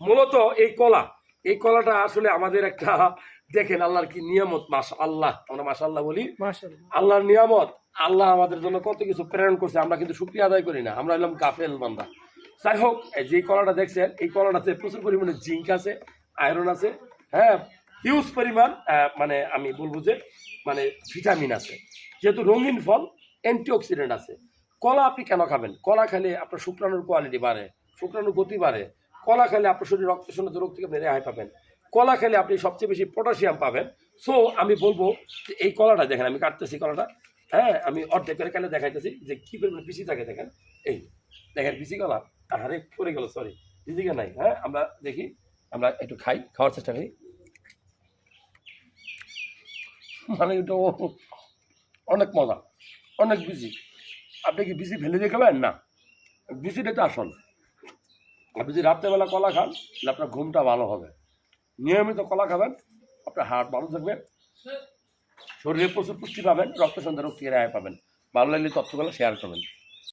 মূলত এই কলা। এই কলাটা আসলে আমাদের একটা দেখেন আল্লাহর কি নিয়ামত মাস আল্লাহ আমরা মাস আল্লাহ বলি আল্লাহর নিয়ামত আল্লাহ আমাদের জন্য কত কিছু প্রেরণ করছে আমরা কিন্তু সুক্রিয়া আদায় করি না। আমরা এলাম গাফেল বান্দা। যাই হোক যে কলাটা দেখছেন এই কলাটাতে প্রচুর পরিমাণে জিঙ্ক আছে আয়রন আছে হ্যাঁ হিউজ পরিমাণ আহ, মানে আমি বলব যে মানে ভিটামিন আছে। যেহেতু রঙিন ফল অ্যান্টিঅক্সিডেন্ট আছে। কলা আপনি কেন খাবেন? কলা খেলে আপনার শুক্রাণুর কোয়ালিটি বাড়ে শুক্রাণুর গতি বাড়ে। কলা খেলে আপনার শরীর রক্ত শূন্যত রোগ থেকে আপনি রেহাই পাবেন। কলা খেলে আপনি সবচেয়ে বেশি পটাশিয়াম পাবেন। সো আমি বলব যে এই কলাটা দেখেন, আমি কাটতেছি কলাটা। হ্যাঁ আমি অর্ধেক করে কেন দেখাইতেছি যে কি পরিমাণ পিসি থাকে দেখেন। এই দেখেন পিসি কলা। আরে, পড়ে গেল সরি দিদিকে নাই হ্যাঁ আমরা দেখি, আমরা একটু খাই, খাওয়ার চেষ্টা করি। মানে এটা অনেক মজা, অনেক বিজি আপনি কি বিজি ফেলে দিয়ে খাবেন? না। বিজিটা তো আসল। আপনি যদি রাত্রেবেলা কলা খান, তাহলে আপনার ঘুমটা ভালো হবে। নিয়মিত কলা খাবেন, আপনার হার্ট ভালো থাকবে, শরীরে প্রচুর পুষ্টি পাবেন রক্ত সন্ধ্যা রোগ পাবেন। ভালো লাগলে তথ্যগুলো শেয়ার করবেন।